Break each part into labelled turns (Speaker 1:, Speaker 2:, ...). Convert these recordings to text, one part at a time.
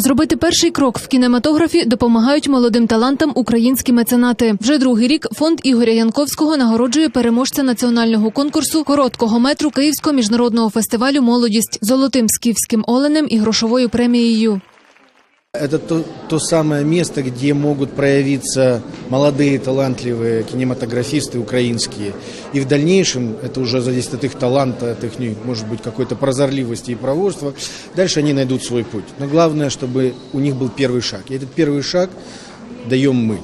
Speaker 1: Зробити перший крок в кінематографі допомагають молодим талантам українські меценати. Вже другий рік фонд Ігоря Янковського нагороджує переможця національного конкурсу короткого метру Київського міжнародного фестивалю Молодість золотим скіфським оленем і грошовою премією.
Speaker 2: Это то, то самое место, где могут проявиться молодые талантливые кинематографисты украинские. И в дальнейшем, это уже зависит от их таланта, от их, ну, может быть, какой-то прозорливости и проворства, дальше они найдут свой путь. Но главное, чтобы у них был первый шаг. И этот первый шаг даем мы.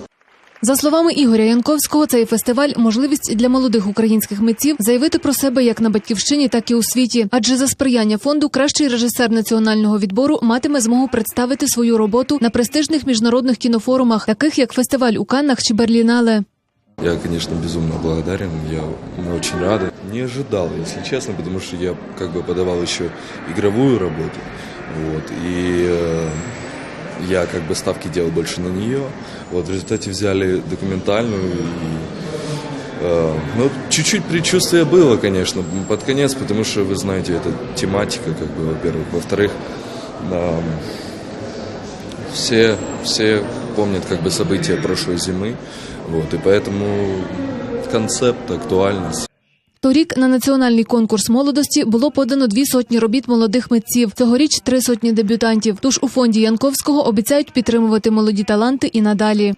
Speaker 1: За словами Ігоря Янковського, цей фестиваль можливість для молодих українських митців заявити про себе як на батьківщині, так і у світі. Адже за сприяння фонду кращий режисер національного відбору матиме змогу представити свою роботу на престижних міжнародних кінофорумах, таких як фестиваль у Каннах чи Берлінале.
Speaker 3: Я, конечно, безумно благодарен, я очень рад. Не ожидал, если честно, потому что я как бы подавал еще игровую работу, вот, и э, я как бы ставки делал больше на нее. Вот, в результате взяли документальную, и, э, ну, чуть-чуть предчувствие было, конечно, под конец, потому что, вы знаете, это тематика, как бы, во-первых. Во-вторых, эм, все, все помнят как бы события прошлой зимы, вот, и поэтому концепт, актуальность.
Speaker 1: Торік на національний конкурс молодості було подано дві сотні робіт молодих митців. Цьогоріч три сотні дебютантів. Тож у фонді Янковського обіцяють підтримувати молоді таланти і надалі.